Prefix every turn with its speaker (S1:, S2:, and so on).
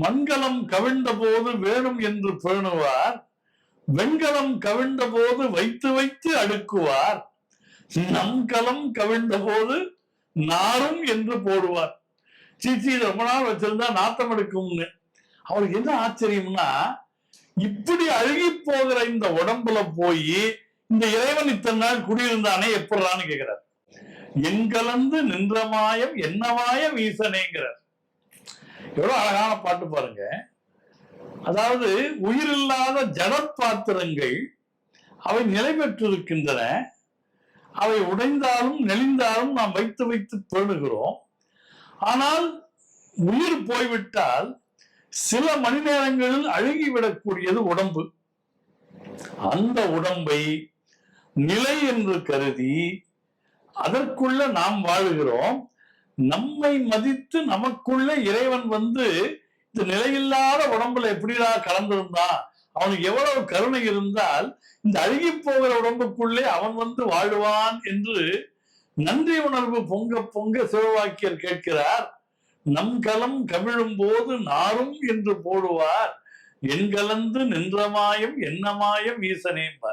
S1: மண்கலம் கவிழ்ந்த போது வேணும் என்று பேணுவார். வெண்கலம் கவிழ்ந்த போது வைத்து வைத்து அடுக்குவார். நம் கலம் கவிழ்ந்த போது நாரும் என்று போடுவார். சீச்சி ரொம்ப நாள் வச்சிருந்தா நாத்தம் எடுக்கும்னு. அவருக்கு என்ன ஆச்சரியம்னா இப்படி அழுகி போகிற இந்த உடம்புல போய் இந்த இறைவன் இத்தனை நாள் குடியிருந்தானே எப்படிறான்னு கேட்கிறார் எங்கலந்து நின்ற மாயம் என்ன மாயம் எவ்வளவு அழகான பாட்டு பாருங்க. அதாவது உயிரில்லாத ஜட பாத்திரங்கள் அவை நிலை பெற்றிருக்கின்றன. அவை உடைந்தாலும் நெளிந்தாலும் நாம் வைத்து வைத்து பேணுகிறோம். ஆனால் உயிர் போய்விட்டால் சில மணி நேரங்களில் அழுகிவிடக்கூடியது உடம்பு. அந்த உடம்பை நிலை என்று கருதி அதற்குள்ள நாம் வாழுகிறோம். நம்மை மதித்து நமக்குள்ள இறைவன் வந்து இந்த நிலையில்லாத உடம்புல எப்படிடா கலந்திருந்தான் அவனுக்கு எவ்வளவு கருணை இருந்தால் இந்த அழுகி போகிற உடம்புக்குள்ளே அவன் வந்து வாழ்வான் என்று நன்றி உணர்வு பொங்க பொங்க சிவவாக்கியர் கேட்கிறார். நம் கலம் கவிழும் போது நாரும் என்று போடுவார். என் கலந்து நின்றமாயம் என்னமாயம் ஈசனேம்பார்